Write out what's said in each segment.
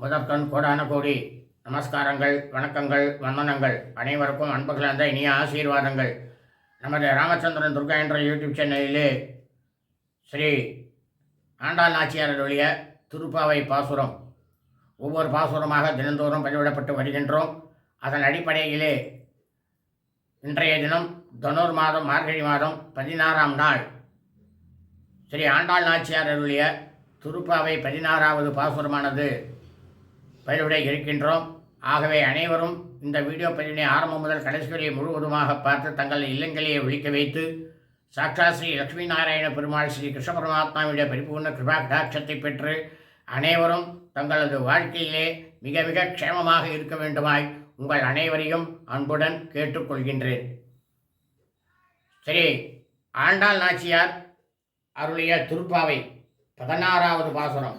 முதற்கண் கோடான கோடி. நமஸ்காரங்கள் வணக்கங்கள் வந்தனங்கள். அனைவருக்கும் அன்பு கலந்த இனிய ஆசீர்வாதங்கள். நமது ராமச்சந்திரன் துர்கா என்ற யூடியூப் சேனலிலே ஸ்ரீ ஆண்டாள் நாச்சியாரருடைய திருப்பாவை பாசுரம். ஒவ்வொரு பாசுரமாக தினந்தோறும் பதிவிடப்பட்டு வருகின்றோம். அதன் அடிப்படையிலே இன்றைய தினம் தனுர் மாதம் மார்கழி மாதம் பதினாறாம் நாள். ஸ்ரீ ஆண்டாள் நாச்சியாரருடைய துருப்பாவை திருப்பாவை பதினாறாவது பாசுரமானது பதிவிட இருக்கின்றோம். ஆகவே அனைவரும் இந்த வீடியோ பதிவினை ஆரம்பம் முதல் கடைசி வரை முழுவதுமாக பார்த்து தங்கள் இல்லங்களையே ஒழிக்க வைத்து சாக்கா ஸ்ரீ லட்சுமி நாராயண பெருமாள் ஸ்ரீ கிருஷ்ண பரமாத்மாவுடைய பரிபூர்ண கிருபா கடாட்சத்தை பெற்று அனைவரும் தங்களது வாழ்க்கையிலே மிக மிக க்ஷேமமாக இருக்க வேண்டுமாய் உங்கள் அனைவரையும் அன்புடன் கேட்டுக்கொள்கின்றேன். சரி ஆண்டாள் நாச்சியார் அருளிய திருப்பாவை பதினாறாவது பாசுரம்.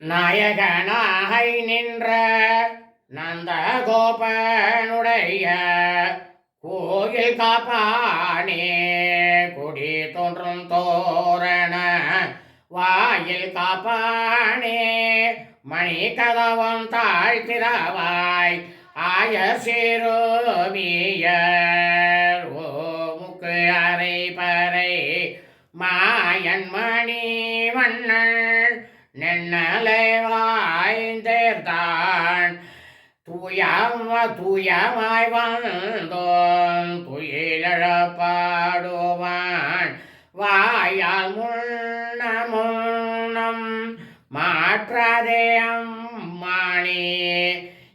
நாயகனாகை நின்ற நந்த கோபனுடைய கோயில் காப்பானே குடி தோன்றும் தோரண வாயில் காப்பானே மணி கதவம் தாழ்த்திரவாய் ஆய சிறுமியர். ஓமுக்கு அரை பறை மாயன் மணி மன்னன் நென்னலை வாய்ந்தேர்தான். தூயம தூயமாய் வந்தோம். துயிலழப்பாடுவான் வாயால் முன்னமுன்னம் மாற்றாதே அம்மாணி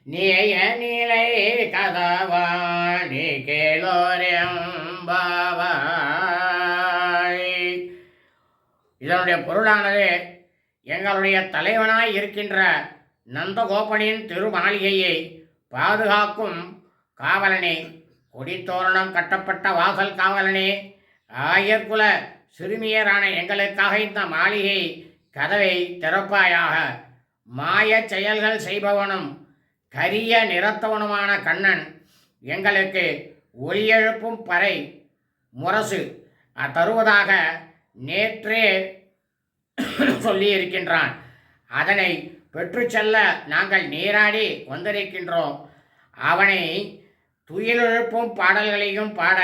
நேய நிலை கதவாணி கேளோரெம்பாவாய் இதனுடைய பொருளானது எங்களுடைய தலைவனாய் இருக்கின்ற நந்தகோபனின் திருமாளிகையை பாதுகாக்கும் காவலனே கொடித்தோரணம் கட்டப்பட்ட வாசல் காவலனே ஆயர்குல சிறுமியரான எங்களுக்காக இந்த மாளிகை கதவை திறப்பாயாக. மாயச் செயல்கள் செய்பவனும் கரிய நிறத்தவனுமான கண்ணன் எங்களுக்கு ஒளியெழுப்பும் பறை முரசு. தருவதாக நேற்றே சொல்லி இருக்கின்றான் அதனை பெற்று செல்ல நாங்கள் நீராடி வந்திருக்கின்றோம். அவனை துயிலெழுப்பும் பாடல்களையும் பாட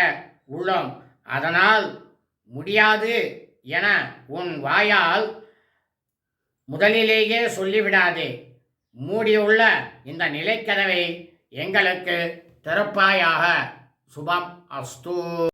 உள்ளோம். அதனால் முடியாது என உன் வாயால் முதலிலேயே சொல்லிவிடாதே. மூடியுள்ள இந்த நிலைக்கதவை எங்களுக்கு திறப்பாயாக. சுபம் அஸ்து.